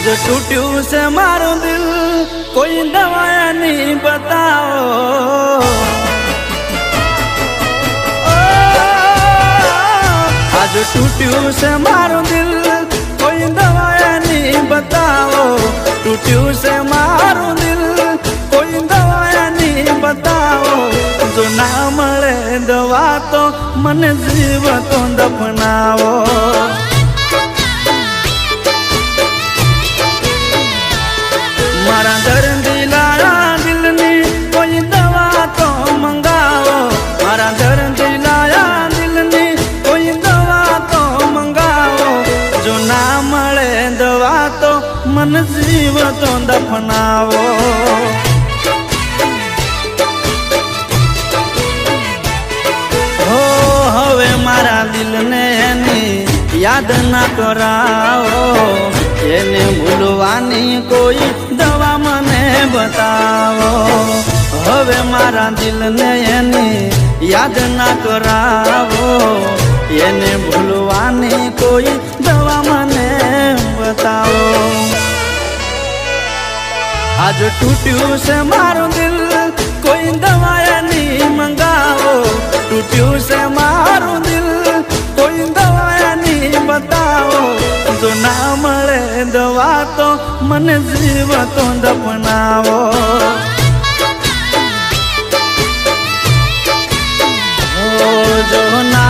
આજ તૂટ્યું છે મારું દિલ. કોઈ દવા નહીં બતાવો. આજ તૂટ્યું છે મારું દિલ. કોઈ દવા નહીં બતાવો. તૂટ્યું છે મારું દિલ. કોઈ દવા નહીં બતાવો. જો ના મળે દવા તો મને જીવતો દફનાવો. તો હો, હવે મારા દિલને એની યાદ ના કરાવો. એને ભૂલવાની કોઈ દવા મને બતાવો. હવે મારા દિલને એની યાદ ના કરાવો. આજ તૂટ્યું છે મારું દિલ. કોઈ દવા નહીં મંગાવો. તૂટ્યું છે મારું દિલ. કોઈ દવા નહીં બતાવો. જો ના મળે દવા તો મને જીવ તો દફનાવો જો ના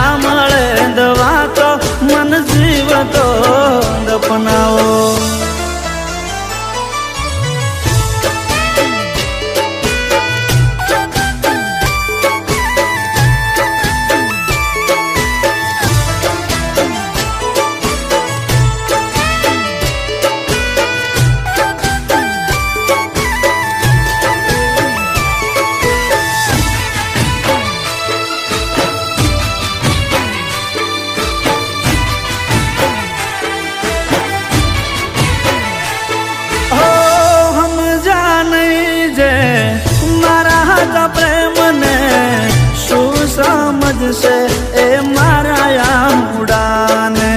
સમજશે એ મારા આમુડાને મુડાને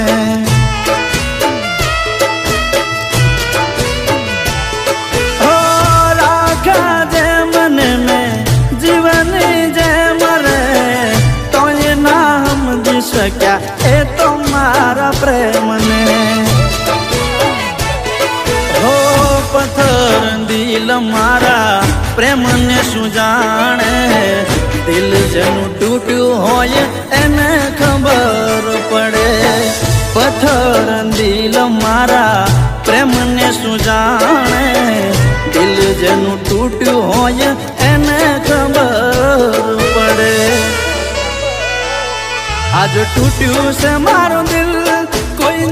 હો રાખા જે મને મેં જીવની જે મરે તોય નામ સમજી શક્યા એ તો મારા પ્રેમને. હો પથર દિલ મારા પ્રેમને શું જાણે? દિલ જેનું તૂટ્યું હોય એને ખબર પડે. પથ્થર દિલ મારા પ્રેમને શું જાણે? દિલ જેનું તૂટ્યું હોય એને ખબર પડે. આજ તૂટ્યું છે મારું દિલ, કોઈ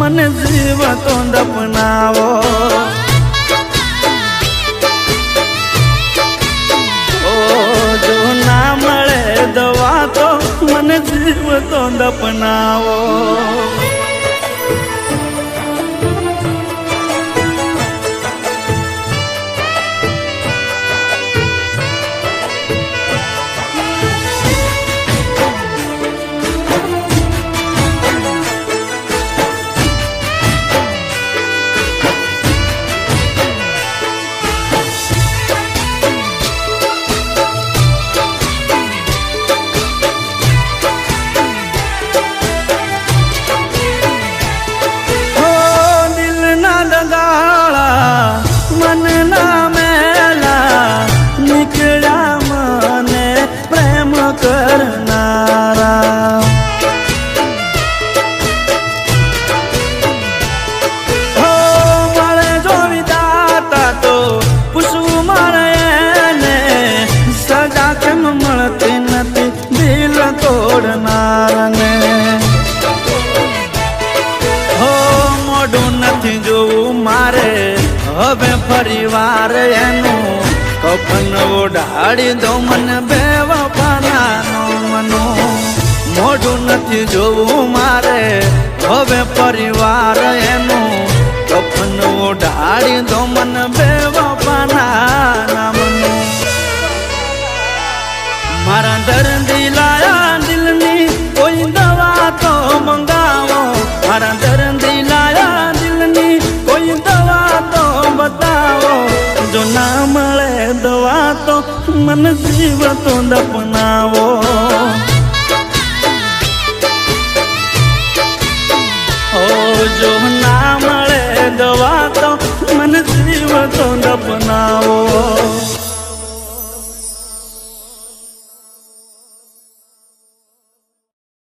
મને જીવ તો દપનાવો ઓ જો મળે દવા તો મને જીવ તો દફનાવો હવે ફરીવાર એનું કફન ઓઢાડી દો મને બે વફાનાનો મનો. મોઢું નથી જોવું મારે, હવે પરિવાર એનું કફન ઓઢાડી દો મને બે વફાના મારા દર્દી લાયા દવા તો મન જીવ તો દપનાવો